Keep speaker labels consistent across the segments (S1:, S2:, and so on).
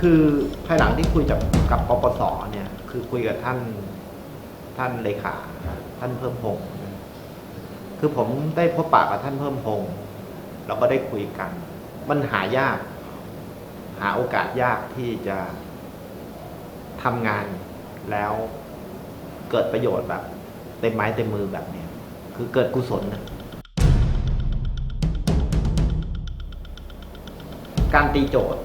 S1: คือภายหลังที่คุยกับกับปปสเนี่ย คือคุยกับท่านท่านเลขาท่านเพิ่มพงศ์คือผมได้พบปะกับท่านเพิ่มพงศ์เราก็ได้คุยกัน มันหายาก หาโอกาสยากที่จะทำงานแล้วเกิดประโยชน์แบบ เต็มไม้เต็มมือแบบเนี้ยคือเกิดกุศลนะการตีโจทย์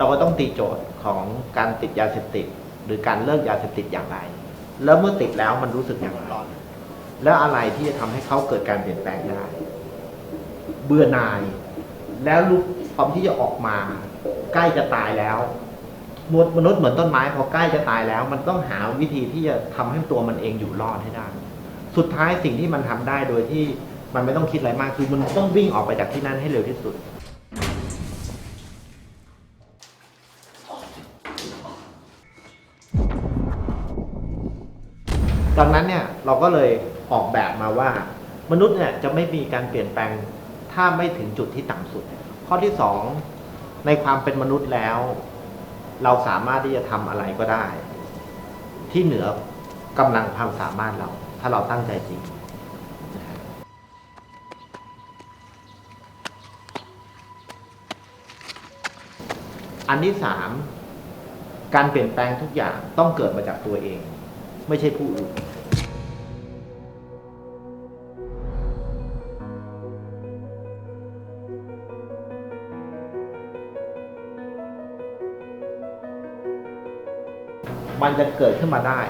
S1: เราก็ต้องตีโจทย์ของการติดยาเสพติด หรือการเลิกยาเสพติดอย่างไร แล้วเมื่อติดแล้วมันรู้สึกอย่างไรแล้วอะไรที่จะทำให้เขาเกิดการเปลี่ยนแปลงได้ เบื่อหน่าย แล้วรู้พร้อมที่จะออกมา ใกล้จะตายแล้วมนุษย์มนุษย์เหมือนต้นไม้พอใกล้จะตายแล้ว มันต้องหาวิธีที่จะทำให้ตัวมันเองอยู่รอดให้ได้ สุดท้ายสิ่งที่มันทำได้โดยที่มันไม่ต้องคิดอะไรมากคือมันต้องวิ่งออกไปจากที่นั่นให้เร็วที่สุด ดังนั้นเนี่ยเราก็เลยออกแบบมาว่ามนุษย์เนี่ยจะไม่มีการเปลี่ยนแปลงถ้าไม่ถึงจุดที่ต่ำสุด ข้อที่สองในความเป็นมนุษย์แล้ว เราสามารถที่จะทำอะไรก็ได้ ที่เหนือกำลังความสามารถเรา ถ้าเราตั้งใจจริงอันที่สามการเปลี่ยนแปลงทุกอย่างต้องเกิดมาจากตัวเอง ไม่ใช่ผู้อื่นมันจะเกิดขึ้นมาได้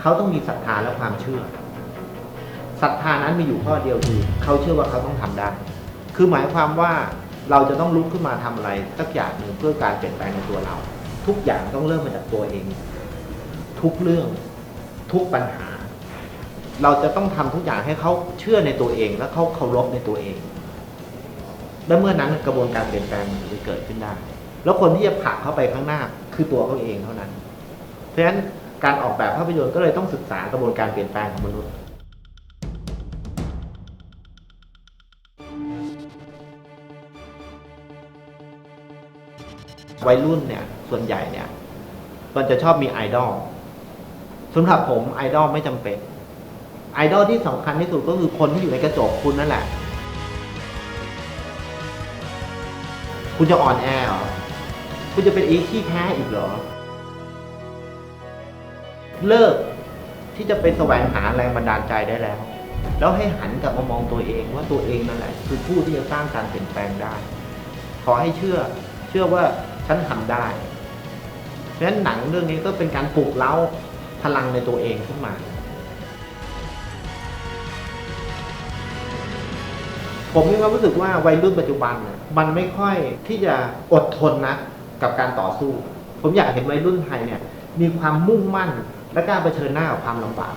S1: เขาต้องมีศรัทธาและความเชื่อ ศรัทธานั้นมีอยู่ข้อเดียวคือ เขาเชื่อว่าเขาต้องทำได้ คือหมายความว่าเราจะต้องลุกขึ้นมาทำอะไรสักอย่างหนึ่งเพื่อการเปลี่ยนแปลงในตัวเรา ทุกอย่างต้องเริ่มมาจากตัวเอง ทุกเรื่อง ทุกปัญหา เราจะต้องทำทุกอย่างให้เขาเชื่อในตัวเอง และเขาเคารพในตัวเอง และเมื่อนั้นกระบวนการเปลี่ยนแปลงมันจะเกิดขึ้นได้ แล้วคนที่จะผลักเข้าไปข้างหน้าคือตัวเขาเองเท่านั้น เพราะฉะนั้นการออกแบบภาพยนตร์ก็เลยต้องศึกษากระบวนการเปลี่ยนแปลงของมนุษย์วัยรุ่นเนี่ยส่วนใหญ่เนี่ยมันจะชอบมีไอดอล สำหรับผมไอดอลไม่จำเป็น ไอดอลที่สำคัญที่สุดก็คือคนที่อยู่ในกระจกคุณนั่นแหละ คุณจะอ่อนแอเหรอ คุณจะเป็นอีขี้แพ้อีกเหรอ เลิกที่จะไปแสวงหาแรงบันดาลใจได้แล้ว แล้วให้หันกลับมามองตัวเองว่าตัวเองนั่นแหละ คือผู้ที่จะสร้างการเปลี่ยนแปลงได้ ขอให้เชื่อ เชื่อว่าฉันทำได้เพราะฉะนั้นหนังเรื่องนี้ก็เป็นการปลุกเล้า พลังในตัวเองขึ้นมาผมมีความรู้สึกว่าวัยรุ่นปัจจุบันน่ะมันไม่ค่อยที่จะอดทนนะกับการต่อสู้ ผมอยากเห็นวัยรุ่นไทยเนี่ยมีความมุ่งมั่นและกล้าเผชิญหน้ากับความลำบาก